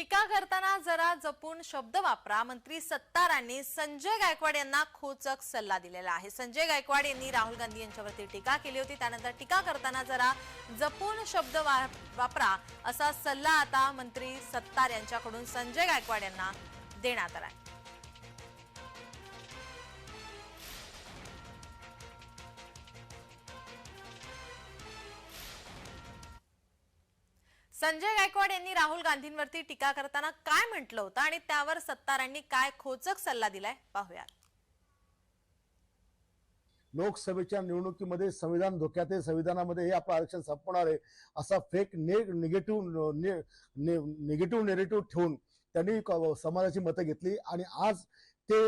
टीका करताना जरा जपून शब्द वापरा. मंत्री सत्तारांनी संजय गायकवाड यांना खोचक सल्ला दिलेला आहे. संजय गायकवाड यांनी राहुल गांधी यांच्यावरती टीका केली होती. त्यानंतर टीका करताना जरा जपून शब्द वा- वापरा असा सल्ला आता मंत्री सत्तार यांच्याकडून संजय गायकवाड यांना देण्यात आला आहे संजय गायकवाड यांनी राहुल गांधींवरती टीका करताना काय म्हटलं होतं आणि त्यावर सत्तारांनी काय खोचक सल्ला दिलाय? पाहूया लोकसभेच्या निवडणुकीमध्ये संविधान धोक्यात आहे संविधानामध्ये हे आपलं आरक्षण संपणार आहे असा फेक ने निगेटिव्ह निगेटिव्ह नेरेटिव्ह ठेवून त्यांनी समाजाची मतं घेतली आणि आज ते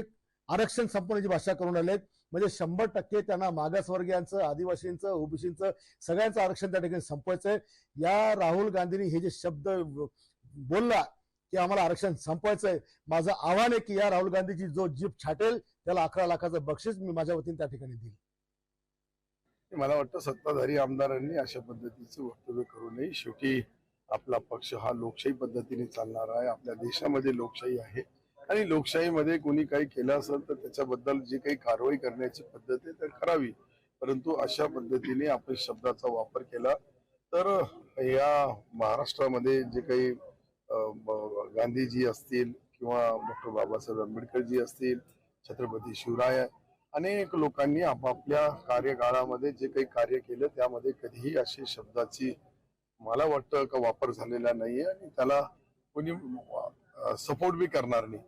आरक्षण संपवण्याची भाषा करून आलेत म्हणजे शंभर टक्के त्यांना मागासवर्गीयांचं आदिवासींचं ओबीसींचं सगळ्यांचं आरक्षण त्या ठिकाणी संपवायचंय. या राहुल गांधींनी हे जे शब्द बोलला की आम्हाला आरक्षण संपवायचं आहे माझं आव्हान आहे की या राहुल गांधीची जो जीप छाटेल त्याला अकरा लाखाचं बक्षीस मी माझ्या वतीने त्या ठिकाणी देईल मला वाटतं सत्ताधारी आमदारांनी अशा पद्धतीचं वक्तव्य करू नये. शेवटी आपला पक्ष हा लोकशाही पद्धतीने चालणार आहे. आपल्या देशामध्ये लोकशाही आहे. आणि लोकशाहीमध्ये कोणी काही केलं असेल तर त्याच्याबद्दल जी काही कारवाई करण्याची पद्धत आहे तर करावी. परंतु अशा पद्धतीने आपण शब्दाचा वापर केला. तर या महाराष्ट्रामध्ये जे काही गांधीजी असतील किंवा डॉक्टर बाबासाहेब आंबेडकरजी असतील छत्रपती शिवराय अनेक लोकांनी आपापल्या कार्यकाळामध्ये जे काही कार्य केलं त्यामध्ये कधीही अशी शब्दाची मला वाटतं का वापर झालेला नाहीये आणि त्याला कोणी सपोर्ट बी करणार नाही.